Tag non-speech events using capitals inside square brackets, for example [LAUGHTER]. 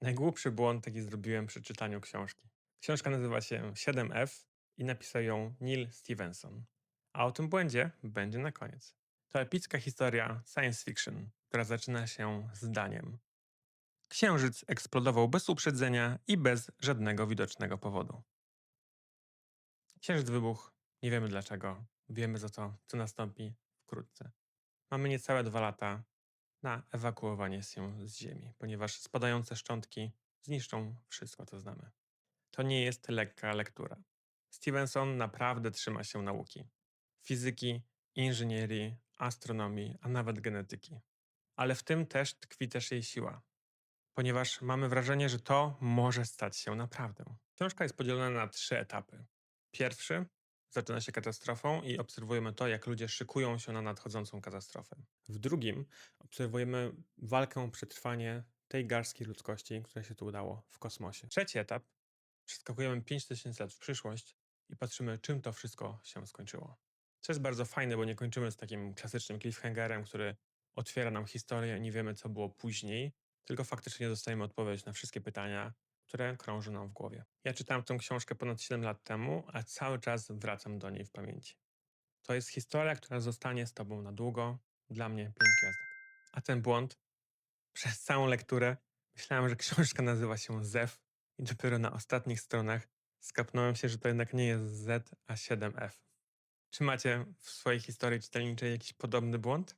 Najgłupszy błąd, jaki zrobiłem przy czytaniu książki. Książka nazywa się 7F i napisał ją Neil Stevenson. A o tym błędzie będzie na koniec. To epicka historia science fiction, która zaczyna się zdaniem. Księżyc eksplodował bez uprzedzenia i bez żadnego widocznego powodu. Księżyc wybuchł, nie wiemy dlaczego, wiemy za to, co nastąpi wkrótce. Mamy niecałe dwa lata na ewakuowanie się z Ziemi, ponieważ spadające szczątki zniszczą wszystko, co znamy. To nie jest lekka lektura. Stevenson naprawdę trzyma się nauki. Fizyki, inżynierii, astronomii, a nawet genetyki. Ale w tym też tkwi też jej siła. Ponieważ mamy wrażenie, że to może stać się naprawdę. Książka jest podzielona na trzy etapy. Pierwszy zaczyna się katastrofą i obserwujemy to, jak ludzie szykują się na nadchodzącą katastrofę. W drugim obserwujemy walkę o przetrwanie tej garstki ludzkości, której się tu udało w kosmosie. Trzeci etap przeskakujemy 5000 lat w przyszłość i patrzymy, czym to wszystko się skończyło. Co jest bardzo fajne, bo nie kończymy z takim klasycznym cliffhangerem, który otwiera nam historię i nie wiemy, co było później, tylko faktycznie dostajemy odpowiedź na wszystkie pytania, które krążą nam w głowie. Ja czytałem tę książkę ponad 7 lat temu, a cały czas wracam do niej w pamięci. To jest historia, która zostanie z tobą na długo. Dla mnie 5 gwiazdek. A ten błąd, [LAUGHS] przez całą lekturę myślałem, że książka nazywa się Zew i dopiero na ostatnich stronach skapnąłem się, że to jednak nie jest Z, a 7F. Czy macie w swojej historii czytelniczej jakiś podobny błąd?